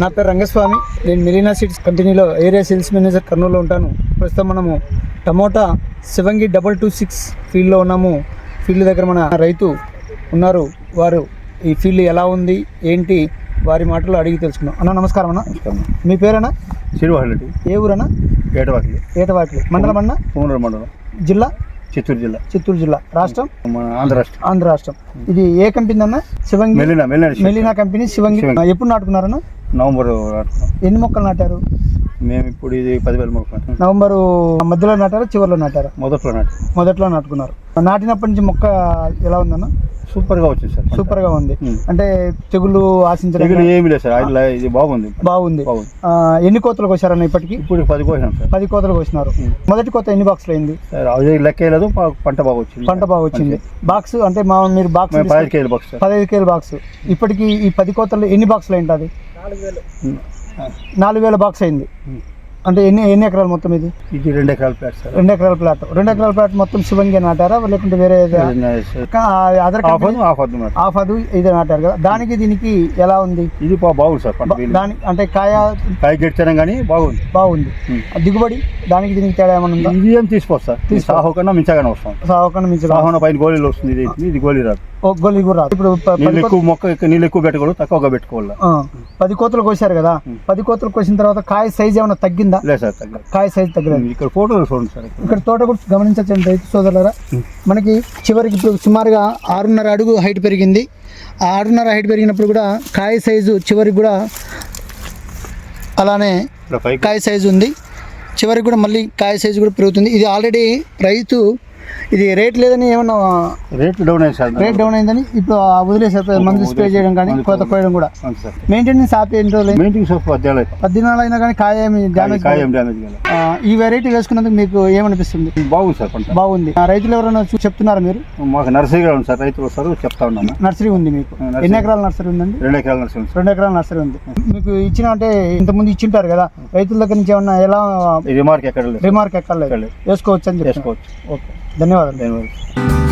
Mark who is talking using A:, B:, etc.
A: నా పేరు రంగస్వామి. నేను మెరీనా సీడ్స్ కంపెనీలో ఏరియా సేల్స్ మేనేజర్ కర్నూలులో ఉంటాను. ప్రస్తుతం మనము tomato Shivangi double two six ఫీల్డ్లో ఉన్నాము. ఫీల్డ్ దగ్గర మన రైతు ఉన్నారు. వారు ఈ ఫీల్డ్ ఎలా ఉంది? ఏంటి? వారి మాటలు అడిగి తెలుసుకున్నాం అన్న నమస్కారం అన్న. మీ పేరన్నా?
B: సిరివాహళ్ళి
A: ఏ ఊరన్నా?
B: ఏటవాకి
A: ఏటవాటి మండలం అన్న?
B: పూనూరు మండలం.
A: జిల్లా?
B: చిత్తూరు జిల్లా.
A: చిత్తూరు జిల్లా. రాష్ట్రం?
B: ఆంధ్ర రాష్ట్రం.
A: ఆంధ్ర రాష్ట్రం. ఇది ఏ కంపెనీ అన్న? శివంగి
B: మెల్లినా
A: మెలీనా కంపెనీ శివంగి.
B: శివంగి.
A: ఎప్పుడు నాటుకున్నారన్న?
B: నవంబర్.
A: ఎన్ని మొక్కలు నాటారు?
B: మేము ఇప్పుడు ఇది పదివేల మొక్కలు
A: నవంబరు మధ్యలో నాటారా చివరిలో నాటారా?
B: మొదట్లో నాటు
A: మొదట్లో నాటుకున్నారు. నాటినప్పటి నుంచి మొక్క ఎలా ఉందన్న?
B: సూపర్గా వచ్చింది సార్. పంట.
A: సూపర్గా ఉంది. అంటే తెగులు ఆశించడం
B: ఏమీ లేదు సార్. ఇది బాగుంది.
A: బాగుంది. ఎన్ని కోతలకు వచ్చారన్న ఇప్పటికి?
B: ఇప్పుడు పది సార్.
A: పది కోతలకు వచ్చినారు మొదటి కోత ఎన్ని బాక్సులు అయింది?
B: అది లెక్క లేదు పా- పంట బాగా వచ్చింది
A: పంట బాగా వచ్చింది. బాక్స్ అంటే మా మీరు బాక్స్
B: మేము పదిహేను కేజీలు బాక్స్
A: పదహైదు కేజీ బాక్స్ ఇప్పటికి ఈ పది కోతలు ఎన్ని బాక్సులు అయింది. నాలుగు వేల బాక్స్ అయింది. అంటే ఎన్ని ఎన్ని ఎకరాలు మొత్తం ఇది?
B: ఇది రెండు ఎకరాల ప్లాట్ సార్.
A: రెండు ఎకరాల ప్లాట్. రెండు ఎకరాల ప్లాట్ మొత్తం శివంగి నాటారా? లేకుంటే వేరే అదర్
B: ఆఫ్ అది
A: ఇది నాటారు కదా. దానికి దీనికి ఎలా ఉంది?
B: ఇది బాగుంది సార్.
A: దాని అంటే కాయ
B: పై గెడిచాను కానీ బాగుంది.
A: బాగుంది. దిగుబడి దానికి దీనికి తేడా ఏమైనా ఉందా?
B: ఇది ఏం తీసుకోవచ్చు సార్.
A: తీసుకో.
B: సాహో కన్నా మించగానే వస్తాం.
A: సావకుండా మించి
B: సాహోన పైన గోళీలు వస్తుంది ఇది ఇది గోళీ రాదు.
A: గొల్లి కూడా రాదు. ఇప్పుడు
B: నీళ్ళు ఎక్కువ మొక్క నీళ్ళు ఎక్కువ పెట్టకూడదు తక్కువగా పెట్టుకోవాలి?
A: పది కోతలు కోసారు కదా. పది కోతలు కోసిన తర్వాత కాయ సైజ్ ఏమైనా తగ్గిందా?
B: లేదు సార్ తగ్గదు
A: కాయ సైజ్ తగ్గలేదు.
B: ఇక్కడ ఫోటోలు చూడండి సార్ ఇక్కడ.
A: తోట కూడా గమనించండి రైతు సోదరులరా. మనకి చివరికి ఇప్పుడు సుమారుగా ఆరున్నర అడుగు హైట్ పెరిగింది. ఆ ఆరున్నర హైట్ పెరిగినప్పుడు కూడా కాయ సైజు చివరికి కూడా అలానే కాయ సైజు ఉంది. చివరికి కూడా మళ్ళీ కాయ సైజు కూడా పెరుగుతుంది. ఇది ఆల్రెడీ రైతు ఇది రేట్ లేదని ఏమన్నా
B: రేట్లు డౌన్ అయ్యింది సార్.
A: రేట్ డౌన్ అయిందని ఇప్పుడు వదిలేసారు మందు స్ప్రే చేయడం కానీ కోత కోయడం కూడా. మెయింటెనెన్స్ ఆపి ఎన్ని రోజులు
B: అయిపోయి
A: పద్దెనాలు అయినా కానీ కాయ ఏమి డ్యామేజ్ ఈ వెరైటీ వేసుకున్నందుకు మీకు ఏమనిపిస్తుంది?
B: బాగుంది సార్ పంట.
A: బాగుంది. రైతులు ఎవరైనా చెప్తున్నారా మీరు?
B: మాకు నర్సరీగా ఉంది సార్. రైతులు వస్తారు చెప్తా ఉన్నాము
A: నర్సరీ ఉంది మీకు.
B: నర్సరీ.
A: ఎన్ని ఎకరాల నర్సరీ ఉందండి?
B: రెండు ఎకరాల నర్సరీ
A: రెండు ఎకరాల నర్సరీ ఉంది. మీకు ఇచ్చిన అంటే ఇంతకుముందు ఇచ్చింటారు కదా రైతుల దగ్గర నుంచి ఏమన్నా ఎలా
B: ఇది మార్క్ ఎక్కడ
A: రిమార్క్ ఎక్కర్లేదు. వేసుకోవచ్చు అని చెప్పి
B: చేసుకోవచ్చు
A: ఓకే. धन्यवाद
B: धन्यवाद।